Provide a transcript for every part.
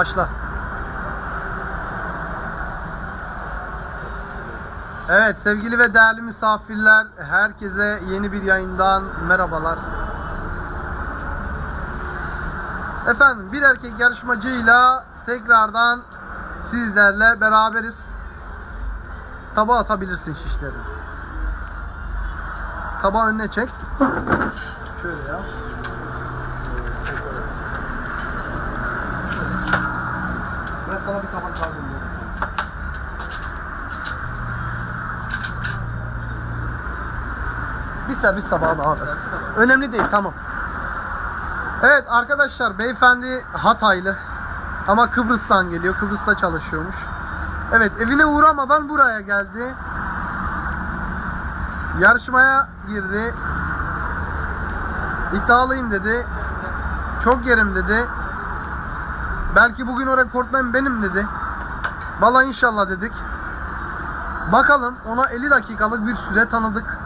Başla. Evet sevgili ve değerli misafirler, herkese yeni bir yayından merhabalar. Efendim bir erkek yarışmacıyla tekrardan sizlerle beraberiz. Tabağa atabilirsin şişleri. Tabağı önüne çek. Şöyle ya. Ben sana bir tabak daha gönderiyorum. Bir servis tabağı daha. ver. Önemli değil tamam. Evet arkadaşlar beyefendi Hataylı ama Kıbrıs'tan geliyor. Kıbrıs'ta çalışıyormuş. Evet evine uğramadan buraya geldi. Yarışmaya girdi. İddialıyım dedi. Çok yerim dedi. Belki bugün o rekortmen benim dedi. Valla inşallah dedik. Bakalım ona 50 dakikalık bir süre tanıdık.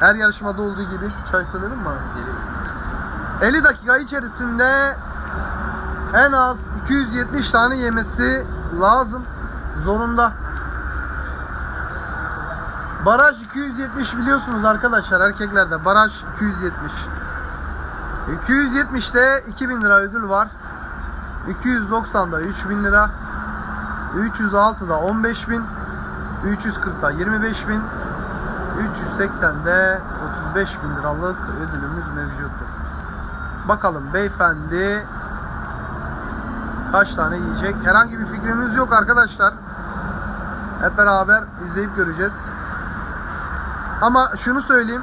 Her yarışmada olduğu gibi. Çay söyledin mi bana? 50 dakika içerisinde en az 270 tane yemesi lazım. Zorunda. Baraj 270 biliyorsunuz arkadaşlar erkeklerde. Baraj 270. 270'te 2000 lira ödül var. 290'da 3000 lira. 306'da 15000. 340'da 25000. 380'de 35 bin liralık ödülümüz mevcuttur. Bakalım beyefendi kaç tane yiyecek? Herhangi bir fikrimiz yok arkadaşlar. Hep beraber izleyip göreceğiz. Ama şunu söyleyeyim.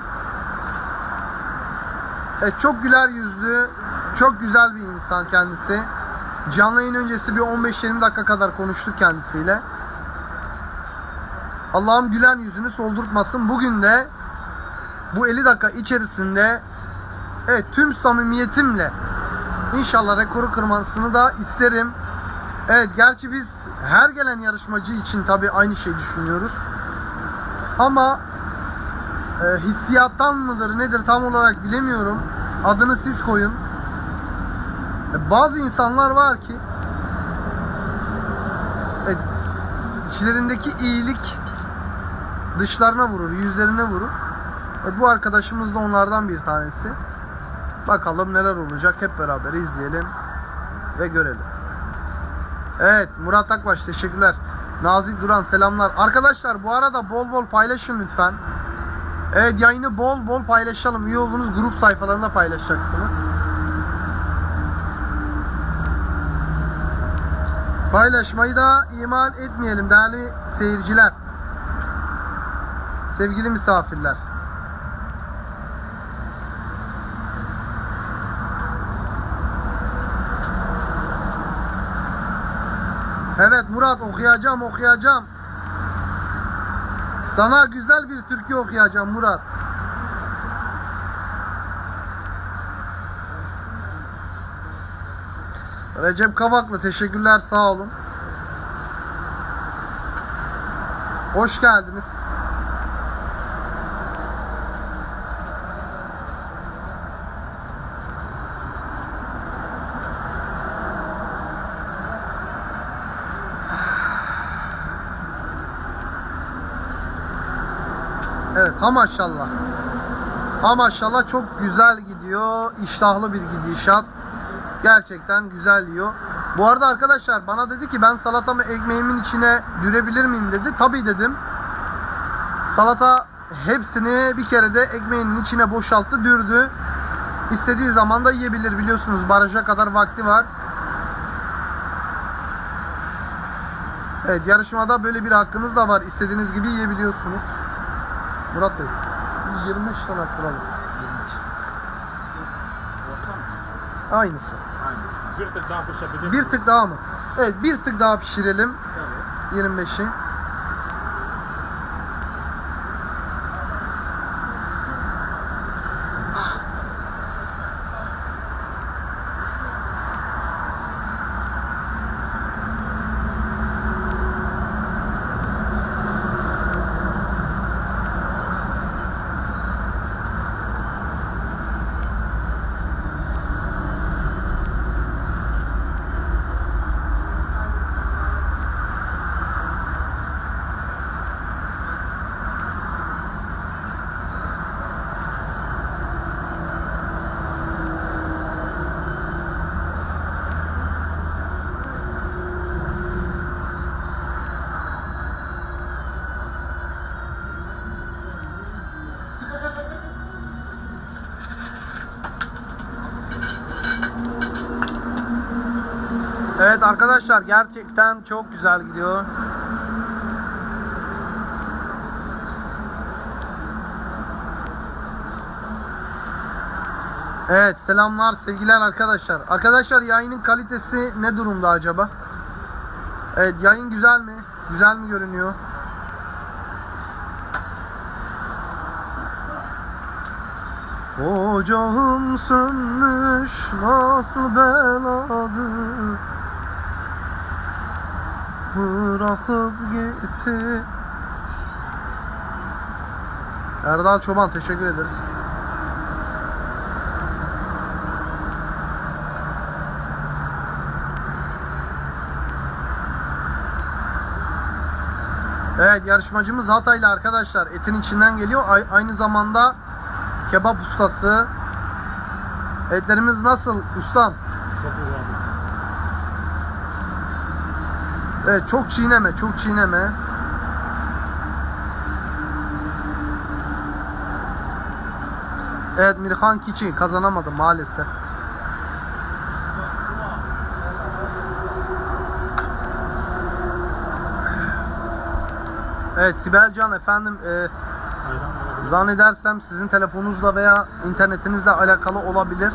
Evet, çok güler yüzlü, çok güzel bir insan kendisi. Canlı yayın öncesi bir 15-20 dakika kadar konuştuk kendisiyle. Allah'ım gülen yüzünü soldurtmasın. Bugün de bu 50 dakika içerisinde evet tüm samimiyetimle inşallah rekoru kırmasını da isterim. Evet gerçi biz her gelen yarışmacı için tabi aynı şeyi düşünüyoruz. Ama e, hissiyattan mıdır nedir tam olarak bilemiyorum. Adını siz koyun. Bazı insanlar var ki e, içlerindeki iyilik dışlarına vurur, yüzlerine vurur. E, bu arkadaşımız da onlardan bir tanesi. Bakalım neler olacak hep beraber izleyelim ve görelim. Evet Murat Akbaş teşekkürler. Nazik Duran selamlar. Arkadaşlar bu arada bol bol paylaşın lütfen. Evet yayını bol bol paylaşalım. Üye olduğunuz grup sayfalarında paylaşacaksınız. Paylaşmayı da ihmal etmeyelim değerli seyirciler. Sevgili misafirler. Evet Murat okuyacağım okuyacağım. Sana güzel bir türkü okuyacağım Murat. Recep Kavaklı teşekkürler sağ olun. Hoş geldiniz. Evet ha maşallah. Ha maşallah çok güzel gidiyor. İştahlı bir gidişat. Gerçekten güzel yiyor. Bu arada arkadaşlar bana dedi ki ben salatamı ekmeğimin içine dürebilir miyim dedi. Tabii dedim. Salata hepsini bir kere de ekmeğinin içine boşalttı, dürdü. İstediği zaman da yiyebilir biliyorsunuz. Baraja kadar vakti var. Evet yarışmada böyle bir hakkınız da var. İstediğiniz gibi yiyebiliyorsunuz. Murat Bey. bir 25 tane arttıralım. 25. Orta mı? Aynısı. Aynısı. Bir tık daha pişebilir. Bir tık daha mı? Evet bir tık daha pişirelim. Tabii. 25'i. Evet arkadaşlar gerçekten çok güzel gidiyor. Evet selamlar sevgiler arkadaşlar. Arkadaşlar yayının kalitesi ne durumda acaba? Evet yayın güzel mi? Güzel mi görünüyor? Ocağım sönmüş nasıl beladır Bırakıp gitti Erdal Çoban teşekkür ederiz. Evet yarışmacımız Hataylı arkadaşlar. Etin içinden geliyor. Ay- aynı zamanda kebap ustası. Etlerimiz nasıl ustam? Çok güzel. Evet çok çiğneme, çok çiğneme. Evet Mirhan Kiçi kazanamadı maalesef. Evet Sibel Can efendim e, zannedersem sizin telefonunuzla veya internetinizle alakalı olabilir.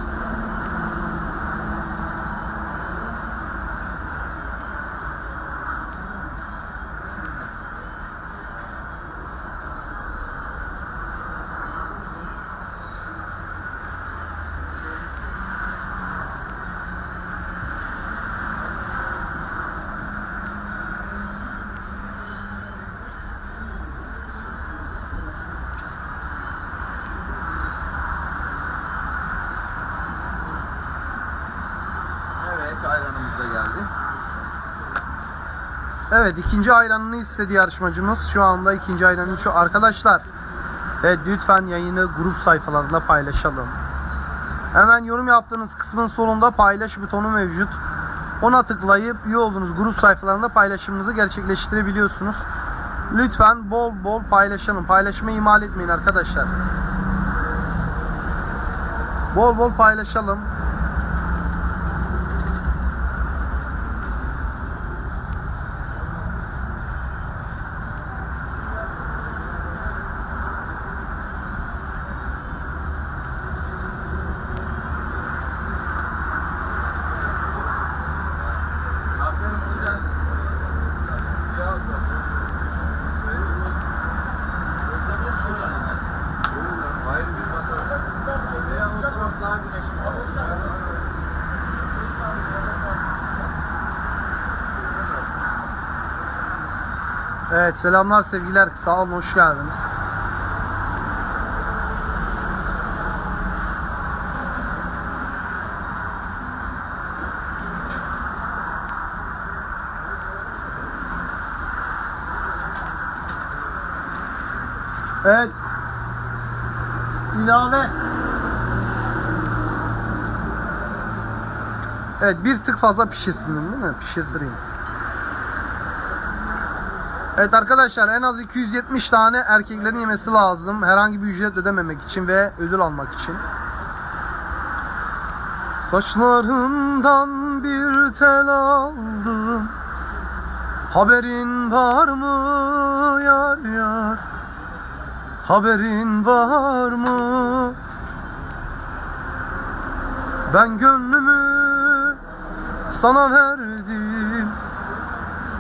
Evet ayranımız da geldi. Evet ikinci ayranını istedi yarışmacımız. Şu anda ikinci ayranını şu arkadaşlar. Evet lütfen yayını grup sayfalarında paylaşalım. Hemen yorum yaptığınız kısmın sonunda paylaş butonu mevcut. Ona tıklayıp üye olduğunuz grup sayfalarında paylaşımınızı gerçekleştirebiliyorsunuz. Lütfen bol bol paylaşalım. Paylaşmayı ihmal etmeyin arkadaşlar. Bol bol paylaşalım. Aferin hoş geldiniz. Mustafa hoş geldiniz. Hayır bir masa. Veya oturmak daha güneşli. Evet selamlar sevgiler. Sağ olun hoş geldiniz. Evet. İlave. Evet bir tık fazla pişirsin değil mi? Pişirdireyim. Evet arkadaşlar en az 270 tane erkeklerin yemesi lazım. Herhangi bir ücret ödememek için ve ödül almak için. Saçlarından bir tel aldım. Haberin var mı yar yar? Haberin var mı? Ben gönlümü sana verdim.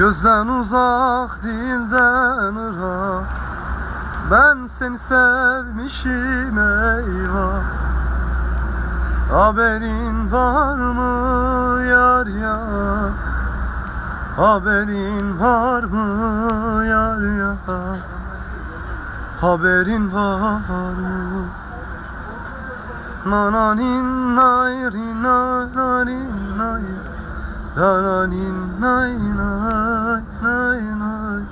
Gözden uzak dilden ırak. Ben seni sevmişim eyvah. Haberin var mı yar yar Haberin var mı yar yar Haberin var mı? Na na nin nay Na na nin nay nay nay nay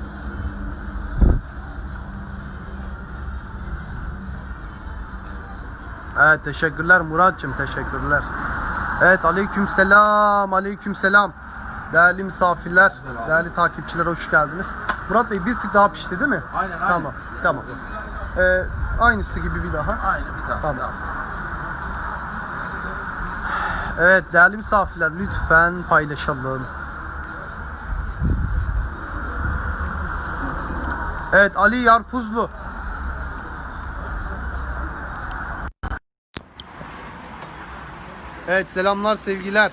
Evet teşekkürler Muratçım teşekkürler. Evet aleyküm selam aleyküm selam. Değerli misafirler, Selam. değerli takipçiler hoş geldiniz. Murat Bey bir tık daha pişti değil mi? Aynen, aynen. Tamam tamam. Ee, aynısı gibi bir daha. Aynı bir tane. Tamam. Evet değerli misafirler lütfen paylaşalım. Evet Ali Yarpuzlu. Evet selamlar sevgiler.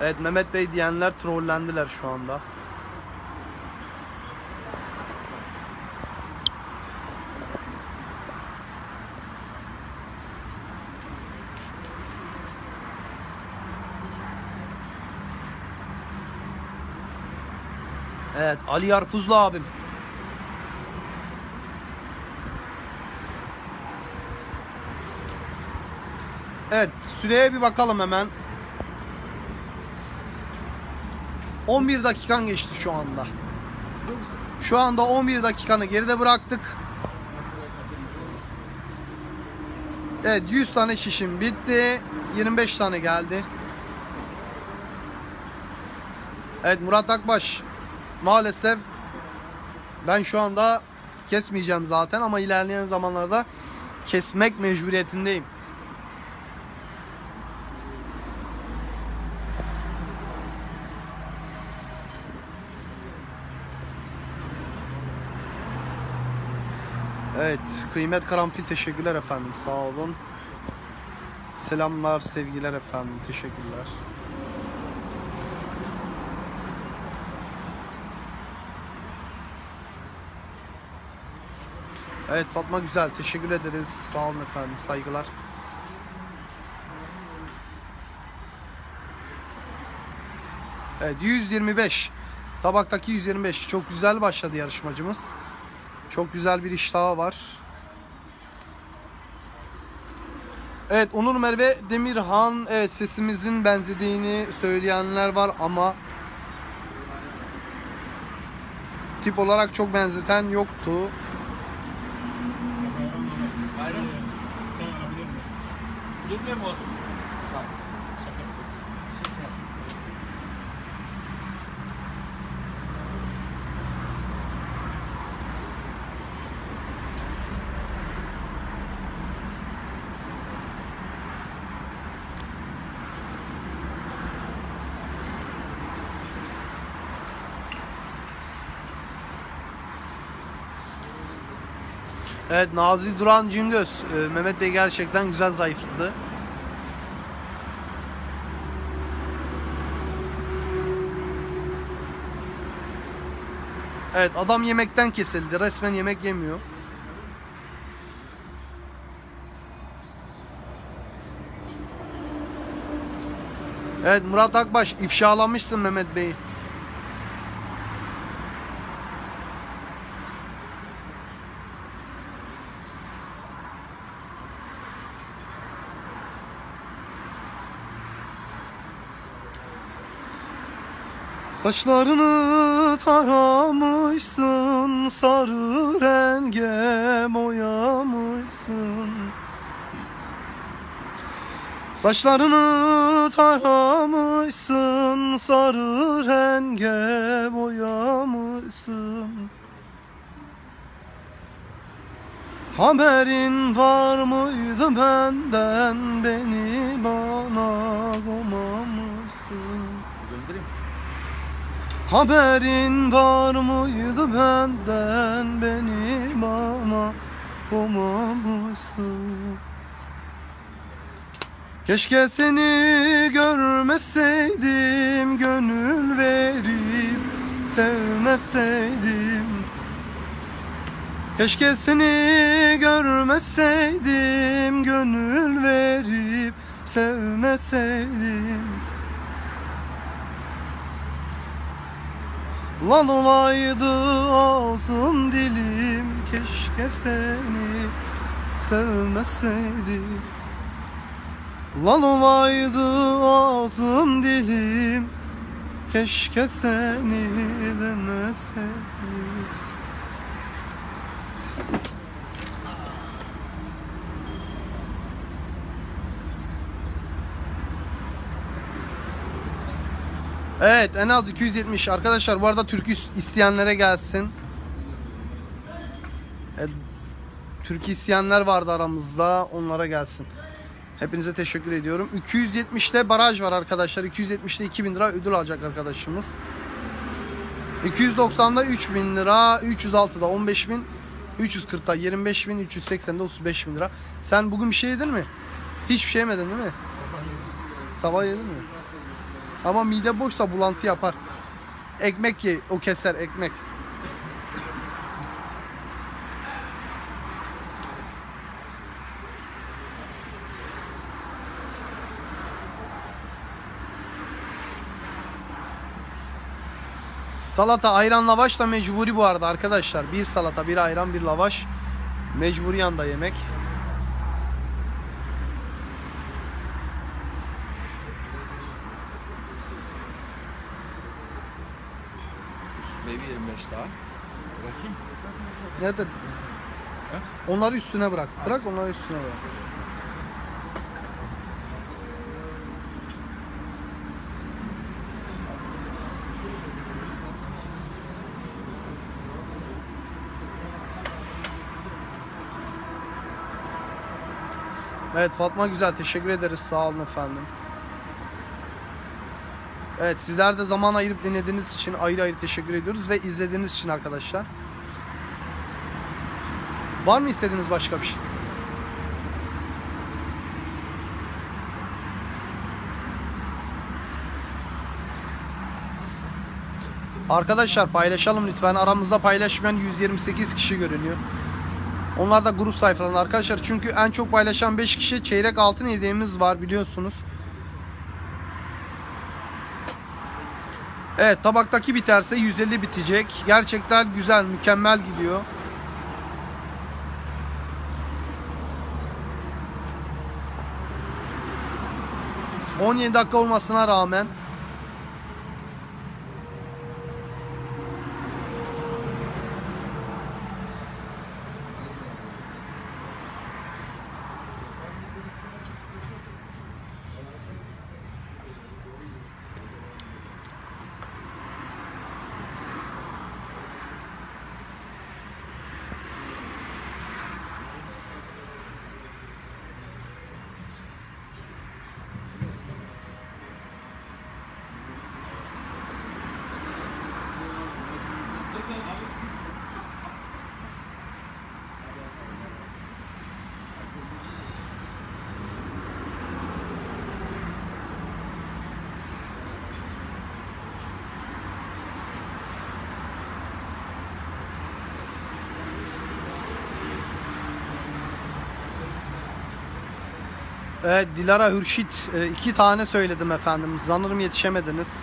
Evet Mehmet Bey diyenler trollendiler şu anda. Evet Ali Yarpuzlu abim. Evet süreye bir bakalım hemen. 11 dakikan geçti şu anda. Şu anda 11 dakikanı geride bıraktık. Evet 100 tane şişim bitti. 25 tane geldi. Evet Murat Akbaş. Maalesef ben şu anda kesmeyeceğim zaten ama ilerleyen zamanlarda kesmek mecburiyetindeyim. Evet, kıymet karanfil teşekkürler efendim. Sağ olun. Selamlar, sevgiler efendim. Teşekkürler. Evet Fatma Güzel teşekkür ederiz. Sağ olun efendim. Saygılar. Evet 125. Tabaktaki 125. Çok güzel başladı yarışmacımız. Çok güzel bir iştahı var. Evet Onur Merve Demirhan evet sesimizin benzediğini söyleyenler var ama tip olarak çok benzeten yoktu. Duble mi olsun? Şekersiz. Evet Nazi Duran Cingöz e, Mehmet Bey gerçekten güzel zayıfladı. Evet adam yemekten kesildi. Resmen yemek yemiyor. Evet Murat Akbaş ifşalamışsın Mehmet Bey'i. Saçlarını taramışsın, sarı renge boyamışsın. Saçlarını taramışsın, sarı renge boyamışsın. Haberin var mıydı benden beni bana komamışsın. Haberin var mıydı benden beni bana komamışsın Keşke seni görmeseydim gönül verip sevmeseydim. Keşke seni görmeseydim gönül verip sevmeseydim Lan olaydı ağzım dilim keşke seni sevmeseydim. Lan olaydı ağzım dilim keşke seni demeseydim Evet en az 270 arkadaşlar bu arada türkü isteyenlere gelsin. Evet, türkü isteyenler vardı aramızda onlara gelsin. Hepinize teşekkür ediyorum. 270'te baraj var arkadaşlar. 270'te 2000 lira ödül alacak arkadaşımız. 290'da 3000 lira, 306'da 15000, 340'da 25000, 380'de 35000 lira. Sen bugün bir şey yedin mi? Hiçbir şey yemedin değil mi? Sabah yedin mi? Ama mide boşsa bulantı yapar. Ekmek ye, o keser ekmek. Salata, ayran, lavaş da mecburi bu arada arkadaşlar. Bir salata, bir ayran, bir lavaş. Mecburi yanda yemek. Baby 25 daha. Bırakayım. Nerede? Onları üstüne bırak. Bırak onları üstüne bırak. Evet Fatma güzel teşekkür ederiz sağ olun efendim. Evet sizler de zaman ayırıp dinlediğiniz için ayrı ayrı teşekkür ediyoruz ve izlediğiniz için arkadaşlar. Var mı istediğiniz başka bir şey? Arkadaşlar paylaşalım lütfen. Aramızda paylaşmayan 128 kişi görünüyor. Onlar da grup sayfalarında arkadaşlar. Çünkü en çok paylaşan 5 kişi çeyrek altın hediyemiz var biliyorsunuz. Evet tabaktaki biterse 150 bitecek. Gerçekten güzel, mükemmel gidiyor. ...17 dakika olmasına rağmen... Dilara Hürşit e, iki tane söyledim efendim. Sanırım yetişemediniz.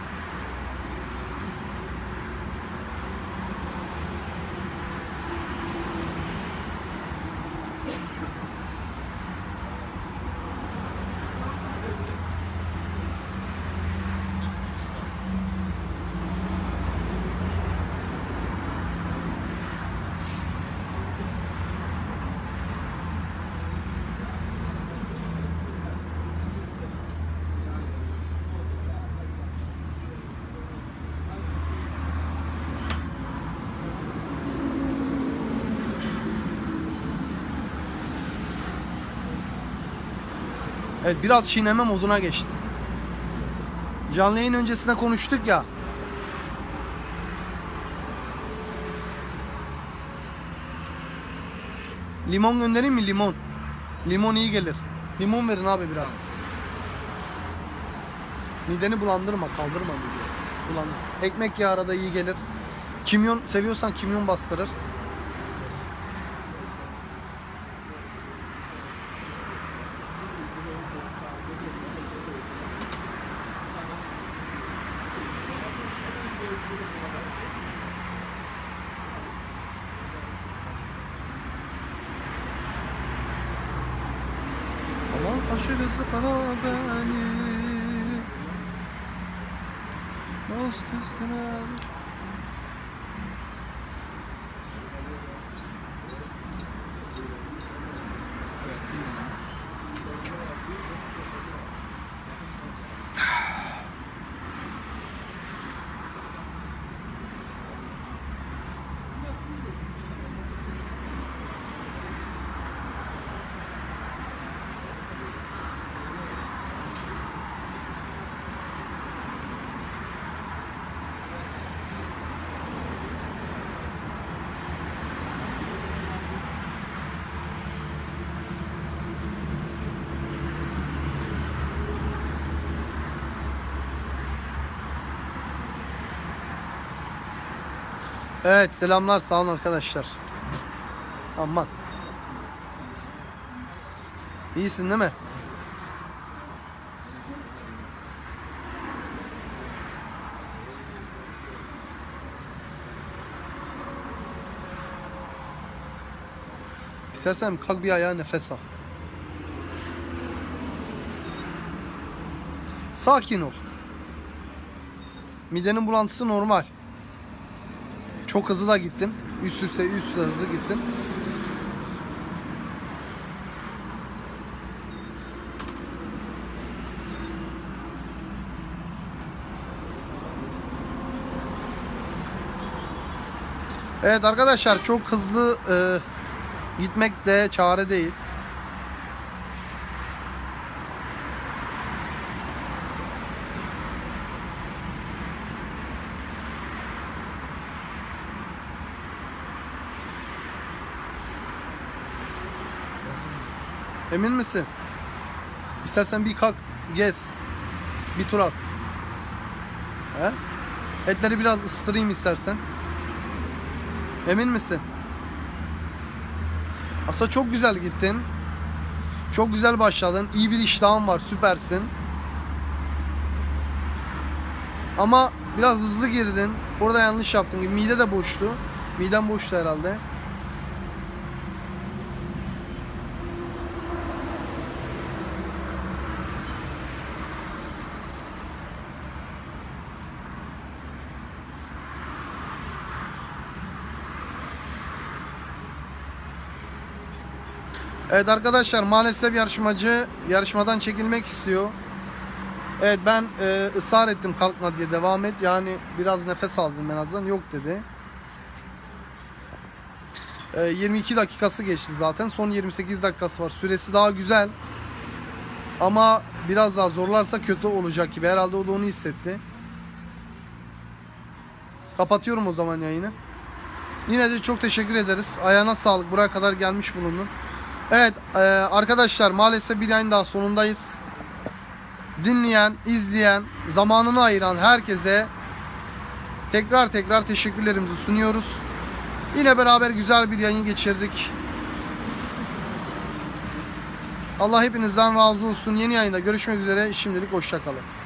Evet biraz çiğneme moduna geçti. Canlı yayın öncesinde konuştuk ya. Limon göndereyim mi limon? Limon iyi gelir. Limon verin abi biraz. Mideni bulandırma, kaldırma mideyi. Bulandır. Ekmek yağı arada iyi gelir. Kimyon seviyorsan kimyon bastırır. Aman kaşı gözü kara beni. Dost üstüne Evet selamlar sağ olun arkadaşlar. Aman. İyisin değil mi? İstersen kalk bir ayağa nefes al. Sakin ol. Midenin bulantısı normal. Çok hızlı da gittin. Üst üste üst üste hızlı gittin. Evet arkadaşlar çok hızlı e, gitmek de çare değil. Emin misin? İstersen bir kalk gez. Bir tur at. He? Etleri biraz ısıtırayım istersen. Emin misin? Aslında çok güzel gittin. Çok güzel başladın. İyi bir iştahın var. Süpersin. Ama biraz hızlı girdin. Orada yanlış yaptın gibi. Mide de boştu. Miden boştu herhalde. Evet arkadaşlar maalesef yarışmacı yarışmadan çekilmek istiyor. Evet ben e, ısrar ettim kalkma diye devam et. Yani biraz nefes aldım en azından. Yok dedi. E, 22 dakikası geçti zaten. Son 28 dakikası var. Süresi daha güzel. Ama biraz daha zorlarsa kötü olacak gibi. Herhalde o da onu hissetti. Kapatıyorum o zaman yayını. Yine de çok teşekkür ederiz. Ayağına sağlık. Buraya kadar gelmiş bulundun. Evet e, arkadaşlar maalesef bir ayın daha sonundayız. Dinleyen, izleyen, zamanını ayıran herkese tekrar tekrar teşekkürlerimizi sunuyoruz. Yine beraber güzel bir yayın geçirdik. Allah hepinizden razı olsun. Yeni yayında görüşmek üzere. Şimdilik hoşçakalın.